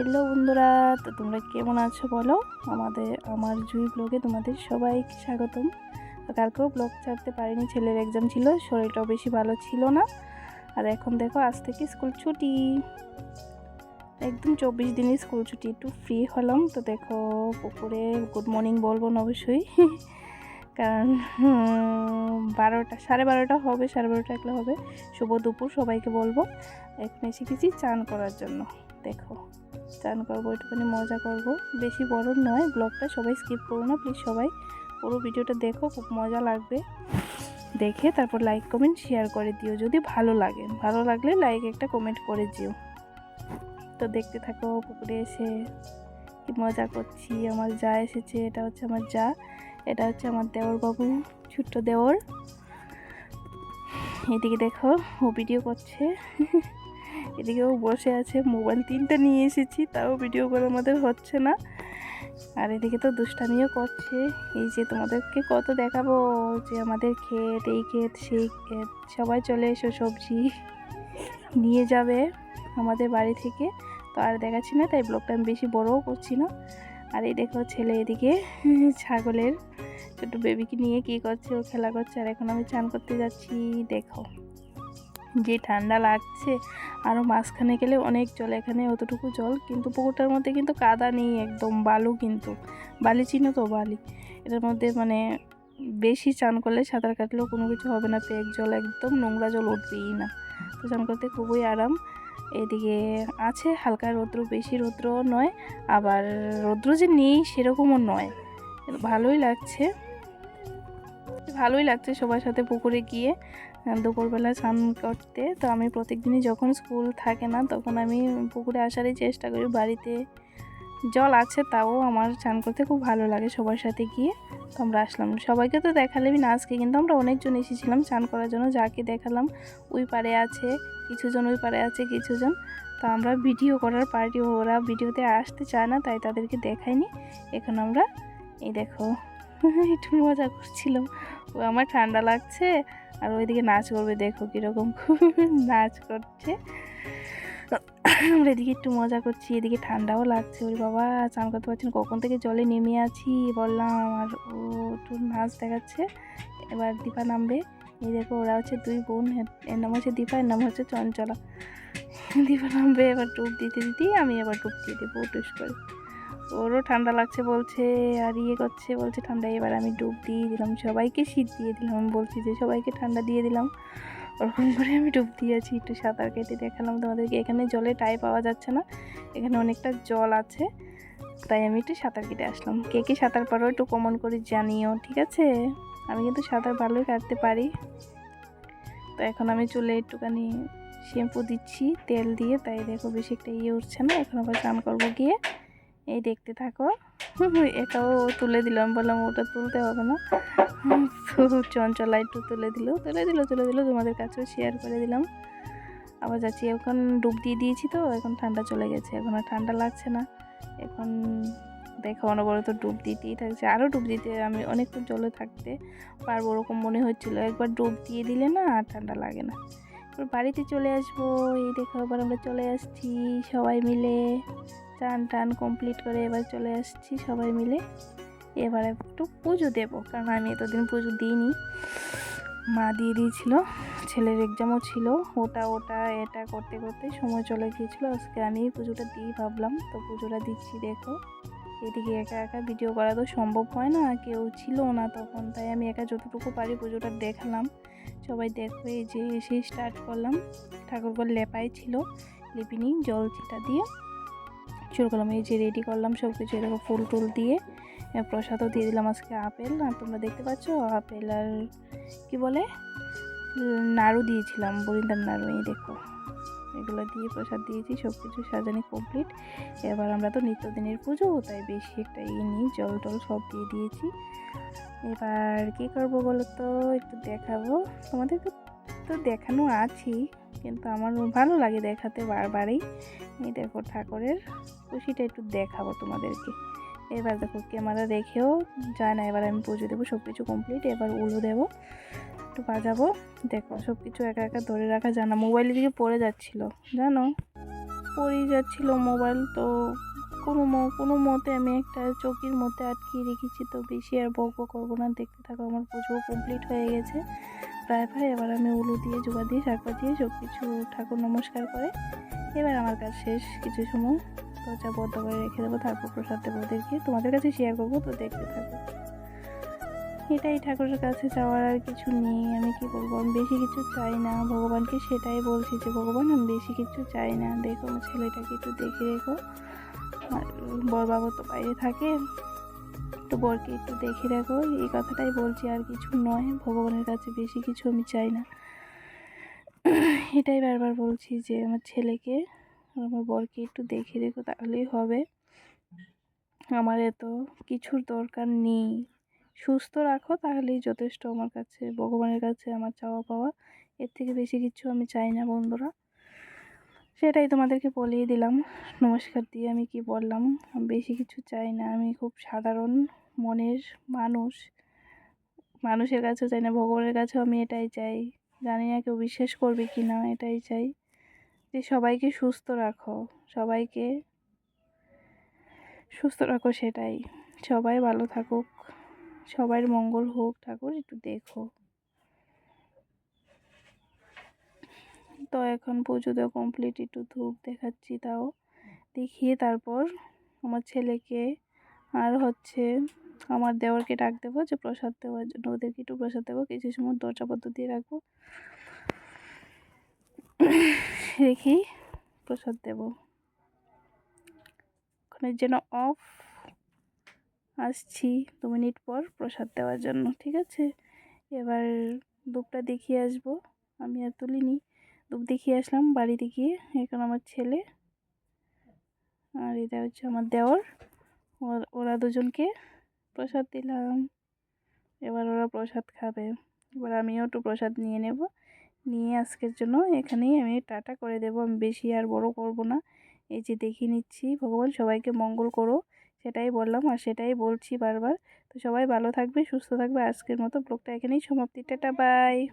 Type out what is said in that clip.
Hello বন্ধুরা, তো তোমরা কেমন আছো বলো? আমাদের, আমার জুই ব্লগে তোমাদের সবাইকে স্বাগতম। তো কালকেও ব্লগ ছাড়তে পারিনি, ছেলের এক্সাম ছিল, শরীরটাও বেশি ভালো ছিল না। আর এখন দেখো, আজ থেকে স্কুল ছুটি। একদম চব্বিশ দিনের স্কুল ছুটি, একটু ফ্রি হলাম। তো দেখো, পুকুরে গুড মর্নিং বলব না অবশ্যই। কারণ বারোটা, সাড়ে বারোটা হবে, সাড়ে বারোটা একলা হবে। শুভ দুপুর সবাইকে বলব। এখন এসে গেছি চান করার জন্য। দেখো। চান করব একটুখানি মজা করব। বেশি বড় নয় ব্লগটা সবাই স্কিপ করো না প্লিজ সবাই। পুরো ভিডিওটা দেখো, খুব মজা লাগবে। দেখে তারপর লাইক কমেন্ট শেয়ার করে দিও, যদি ভালো লাগে। ভালো লাগলে লাইক একটা কমেন্ট করে দিও। তো দেখতে থাকো, পুকুরে এসে কি মজা করছি, আমার যা এসেছে, এটা হচ্ছে আমার যা, এটা হচ্ছে আমার দেওর বাবু ছোট্ট দেওর। এদিকে দেখো, ও ভিডিও করছে। এদিকেও বসে আছে, মোবাইল তিনটা নিয়ে এসেছি, তাও ভিডিও করে আমাদের হচ্ছে না। আর এদিকে তো দুষ্টামিও করছে, এই যে তোমাদেরকে কত দেখাবো, যে আমাদের ক্ষেত, এই ক্ষেত, সেই ক্ষেত, সবাই চলে এসো সবজি নিয়ে যাবে আমাদের বাড়ি থেকে। তো আর দেখাচ্ছি না, তাই ব্লগটা আমি বেশি বড়ও করছি না। আর এই দেখো ছেলে এদিকে ছাগলের ছোটো বেবিকে নিয়ে কী করছে, ও খেলা করছে, আর এখন আমি চান করতে যাচ্ছি, দেখো। যে ঠান্ডা লাগছে আরও মাঝখানে গেলে অনেক জল, এখানে অতটুকু জল, কিন্তু পুকুরটার মধ্যে কিন্তু কাদা নেই একদম, বালু কিন্তু। বালি চিনো তো, বালি। এটার মধ্যে মানে বেশি চান করলে সাঁতার কাটলেও কোনো কিছু হবে না পেক জল একদম, নোংরা জল উঠবেই না। তো চান করতে খুবই আরাম। এদিকে আছে হালকা রৌদ্র, বেশি রৌদ্র নয়, আবার রৌদ্র যে নেই সেরকমও নয়। ভালোই লাগছে। ভালোই লাগছে সবার সাথে পুকুরে গিয়ে। দুপুরবেলা স্নান করতে। তো আমি প্রত্যেকদিনই যখন স্কুল থাকে না, তখন আমি পুকুরে আসারই চেষ্টা করি। বাড়িতে জল আছে, তাও আমার স্নান করতে খুব ভালো লাগে সবার সাথে গিয়ে। তো আমরা আসলাম। সবাইকে তো দেখালামই না আজকে, কিন্তু আমরা অনেকজন এসেছিলাম স্নান করার জন্য। যাকে দেখালাম, ওই পারে আছে, কিছুজন ওই পারে আছে, কিছুজন। তো আমরা ভিডিও করার পার্টি ওরা ভিডিওতে আসতে চায় না, তাই তাদেরকে দেখাইনি। এখন আমরা, এই দেখো একটু মজা করছিলাম। ও আমার ঠান্ডা লাগছে, আর ওইদিকে নাচ করবে, দেখো কীরকম নাচ করছে। আমরা এদিকে একটু মজা করছি, এদিকে ঠান্ডাও লাগছে। ওই বাবা চান করতে পারছি না, কখন থেকে জলে নেমে আছি বললাম, আর ও একটু নাচ দেখাচ্ছে। এবার দীপা নামবে। এই দেখো, ওরা হচ্ছে দুই বোন এর নাম হচ্ছে দীপা, এর নাম হচ্ছে চঞ্চলা। দীপা নামবে, এবার ডুব দিতে দিতেই আমি এবার ডুব দিয়ে দেবো টুস করে ওরও ঠান্ডা লাগছে বলছে, আর ইয়ে করছে, বলছে ঠান্ডা, এবার আমি ডুব দিয়ে দিলাম, সবাইকে শীত দিয়ে দিলাম, আমি বলছি যে সবাইকে ঠান্ডা দিয়ে দিলাম। ওরকম করে আমি ডুব দিয়েছি, একটু সাঁতার কেটে দেখালাম তোমাদেরকে, এখানে জলে টাই পাওয়া যাচ্ছে না, এখানে অনেকটা জল আছে, তাই আমি একটু সাঁতার কেটে আসলাম। কে কে সাঁতার পারো একটু কমন করে জানিও, ঠিক আছে? আমি কিন্তু সাঁতার ভালোই কাটতে পারি। তো এখন আমি চুলে একটুখানি শ্যাম্পু দিচ্ছি, তেল দিয়ে, তাই দেখো বেশি একটা ইয়ে উঠছে না, এখন আবার স্নান করব গিয়ে। এই দেখতে থাকো। এটাও তুলে দিলাম বললাম, ওটা তুলতে হবে না। চঞ্চলা একটু তুলে দিল তুলে দিল তুলে দিল, তোমাদের কাছেও শেয়ার করে দিলাম। আবার যাচ্ছি, এখন ডুব দিয়ে দিয়েছি তো, এখন ঠান্ডা চলে গেছে, এখন আর ঠান্ডা লাগছে না। এখন দেখো, অনবরত ডুব দিতেই থাকছে। আরও ডুব দিতে আমি অনেকক্ষণ জলে থাকতে পারব, ওরকম মনে হচ্ছিল। একবার ডুব দিয়ে দিলে না আর ঠান্ডা লাগে না। এবার বাড়িতে চলে আসব, এই দেখো, আবার আমরা চলে আসছি সবাই মিলে। চান টান কমপ্লিট করে এবার চলে আসছি সবাই মিলে। এবার একটু পুজো দেবো, কারণ আমি এতদিন পুজো দিইনি। মা দিয়ে দিয়েছিল, ছেলের এক্সামও ছিল, ওটা ওটা, এটা করতে করতে সময় চলে গিয়েছিল। আজকে আমি পুজোটা দিই ভাবলাম, তো পুজোটা দিচ্ছি, দেখো। এদিকে একা একা ভিডিও করা তো সম্ভব হয় না, কেউ ছিল না তখন, তাই আমি একা যতটুকু পারি পুজোটা দেখালাম। সবাই দেখো, এই যে এসে স্টার্ট করলাম। ঠাকুরঘর লেপাই ছিল, লিপিনি জল চিটা দিয়ে। শুরু করলাম। এই যে রেডি করলাম সব কিছু এরকম ফুল টুল দিয়ে। প্রসাদও দিয়ে দিলাম আজকে আপেল। আর তোমরা দেখতে পাচ্ছ, আপেল আর কি বলে? নাড়ু দিয়েছিলাম, বরিন্দার নাড়ু, এই দেখো। এগুলো দিয়ে প্রসাদ দিয়েছি সব কিছু সাজানি কমপ্লিট এবার আমরা তো নিত্যদিনের পুজো, তাই বেশি একটা ইয়ে নিই, জল টল সব দিয়ে দিয়েছি। এবার কী করব বলো তো? একটু দেখাবো। তোমাদেরকে তো দেখানো আছি, কিন্তু আমার ভালো লাগে দেখাতে বারবারই। এই দেখো ঠাকুরের খুশিটা একটু দেখাবো তোমাদেরকে। এবার দেখো ক্যামেরা রেখেও যায় না, এবার আমি পুজো দেবো সব কিছু কমপ্লিট এবার উলু দেবো, একটু বাজাবো। দেখো সব কিছু একা একা ধরে রাখা যায় না মোবাইলের দিকে পড়ে যাচ্ছিল, জানো? পড়েই যাচ্ছিল মোবাইল, তো কোনো কোনো মতে আমি একটা চৌকির মধ্যে আটকিয়ে রেখেছি, তো বেশি আর বক করব না, দেখতে থাকো আমার পুজো কমপ্লিট হয়ে গেছে। প্রায় প্রায় এবার আমি উলু দিয়ে জোগা দিয়ে শাক দিয়ে সব কিছু ঠাকুর নমস্কার করে এবার আমার কাজ শেষ কিছু সময়। দরজা বদ্ধ করে রেখে দেবো, তারপর প্রসাদ দেবো ওদেরকে। তোমাদের কাছে শেয়ার করব, তো দেখতে থাকো। এটাই ঠাকুরের কাছে যাওয়ার আর কিছু নেই। আমি কি বলব, আমি বেশি কিছু চাই না। ভগবানকে সেটাই বলছি যে, ভগবান, আমি বেশি কিছু চাই না। দেখো আমার ছেলেটাকে একটু দেখে রেখো। আর বর বাবা তো বাইরে থাকে। তো বরকে একটু দেখে রাখো এই কথাটাই বলছি আর কিছু নয়, ভগবানের কাছে বেশি কিছু আমি চাই না। এটাই বারবার বলছি যে আমার ছেলেকে আমার বরকে একটু দেখে রেখো তাহলেই হবে। আমার এত কিছুর দরকার নেই। সুস্থ রাখো, তাহলেই যথেষ্ট। আমার কাছে, ভগবানের কাছে আমার চাওয়া পাওয়া এর থেকে বেশি কিছু আমি চাই না, বন্ধুরা। সেটাই তোমাদেরকে বলেই দিলাম। নমস্কার দিয়ে আমি কি বললাম? বেশি কিছু চাই না। আমি খুব সাধারণ মনের মানুষ। মানুষের কাছেও চাই না, ভগবানের কাছেও আমি এটাই চাই। জানি না কেউ বিশ্বাস করবে কি না এটাই চাই যে সবাইকে সুস্থ রাখো। সবাইকে সুস্থ রাখো সেটাই। সবাই ভালো থাকুক। সবার মঙ্গল হোক, ঠাকুর একটু দেখো। তো এখন পুজো দেওয়া কমপ্লিট একটু ধূপ দেখাচ্ছি তাও। দেখিয়ে তারপর আমার ছেলেকে আর হচ্ছে আমার দেওরকে ডাক দেবো যে প্রসাদ দেওয়ার জন্য। ওদেরকে একটু প্রসাদ দেবো, কিছু সময় দরজা পদ্ধ দিয়ে রাখব। রেখেই প্রসাদ দেবো। ওখানে যেন অফ আসছি দু মিনিট পর প্রসাদ দেওয়ার জন্য, ঠিক আছে? এবার ধূপটা দেখিয়ে আসব। আমি আর তুলিনি। ধূপ দেখিয়ে আসলাম বাড়িতে গিয়ে, এখন আমার ছেলে আর এটা হচ্ছে আমার দেওর। ওর- ওরা দুজনকে প্রসাদ দিলাম। এবার ওরা প্রসাদ খাবে। এবার আমিও একটু প্রসাদ নিয়ে নেব। নিয়ে আজকের জন্য এখানেই আমি টাটা করে দেবো। আমি বেশি আর বড় করব না। এই যে দেখিয়ে নিচ্ছি, ভগবান সবাইকে মঙ্গল করো। সেটাই বললাম আর সেটাই বলছি বারবার। তো সবাই ভালো থাকবে, সুস্থ থাকবে। আজকের মতো ব্লগটা এখানেই সমাপ্তি। Tata, bye.